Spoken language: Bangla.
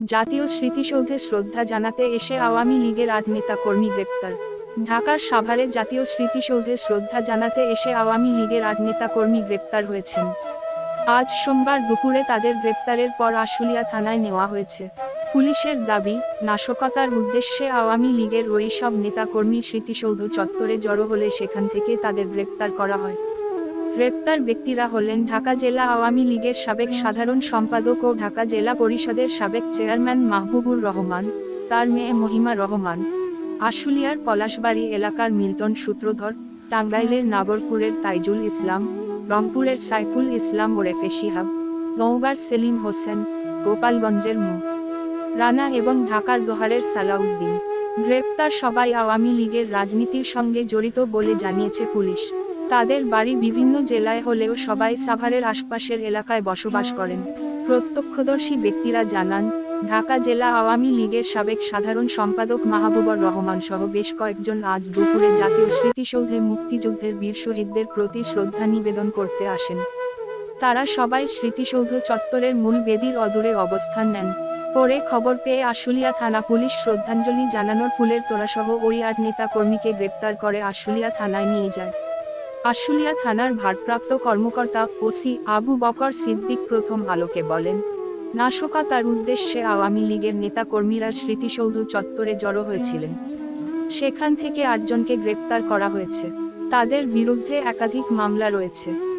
জাতীয় স্মৃতিসৌধে শ্রদ্ধা জানাতে এসে আওয়ামী লীগের আট নেতা কর্মী গ্রেপ্তার। ঢাকার সাভারে জাতীয় স্মৃতিসৌধে শ্রদ্ধা জানাতে এসে আওয়ামী লীগের আট নেতা কর্মী গ্রেপ্তার হয়েছেন। আজ সোমবার দুপুরে তাদের গ্রেপ্তারের পর আশুলিয়া থানায় নেওয়া হয়েছে। পুলিশের দাবি, নাশকতার উদ্দেশ্যে আওয়ামী লীগের ওই সব নেতাকর্মী স্মৃতিসৌধ চত্বরে জড়ো হলে সেখান থেকে তাদের গ্রেপ্তার করা হয়। গ্রেপ্তার ব্যক্তিরা হলেন ঢাকা জেলা আওয়ামী লীগের সাবেক সাধারণ সম্পাদক ও ঢাকা জেলা পরিষদের সাবেক চেয়ারম্যান মাহবুবুর রহমান, তার মেয়ে মহিমা রহমান। আশুলিয়ার পলাশবাড়ি এলাকার মিল্টন সূত্রধর, টাঙ্গাইলের নাগরপুরের তাইজুল ইসলাম, রংপুরের সাইফুল ইসলাম ওরেফে শিহাব, নওগাঁর সেলিম হোসেন, গোপালগঞ্জের মু। রানা এবং ঢাকার দোহারের সালাউদ্দিন। গ্রেপ্তার সবাই আওয়ামী লীগের রাজনীতির সঙ্গে জড়িত বলে জানিয়েছে পুলিশ। তাদের বাড়ি বিভিন্ন জেলায় হলেও সবাই সাভারের আশপাশের এলাকায় বসবাস করেন। প্রত্যক্ষদর্শী ব্যক্তিরা জানান, ঢাকা জেলা আওয়ামী লীগের সাবেক সাধারণ সম্পাদক মাহবুবর রহমান সহ বেশ কয়েকজন আজ দুপুরে জাতীয় স্মৃতিসৌধে মুক্তিযুদ্ধের বীর শহীদদের প্রতি শ্রদ্ধা নিবেদন করতে আসেন। তারা সবাই স্মৃতিসৌধ চত্বরের মূল বেদির অদূরে অবস্থান নেন। পরে খবর পেয়ে আশুলিয়া থানা পুলিশ শ্রদ্ধাঞ্জলি জানানোর ফুলের তোড়াসহ ওই আট নেতা কর্মীকে গ্রেপ্তার করে আশুলিয়া থানায় নিয়ে যায়। আশুলিয়া থানার ভারপ্রাপ্ত কর্মকর্তা ওসি আবু বকর সিদ্দিক প্রথম আলোকে বলেন নাশকতার উদ্দেশ্যে আওয়ামী লীগের নেতাকর্মীরা স্মৃতিসৌধ চত্বরে জড়ো হয়েছিলেন। সেখান থেকে আটজনকে গ্রেপ্তার করা হয়েছে। তাদের বিরুদ্ধে একাধিক মামলা রয়েছে।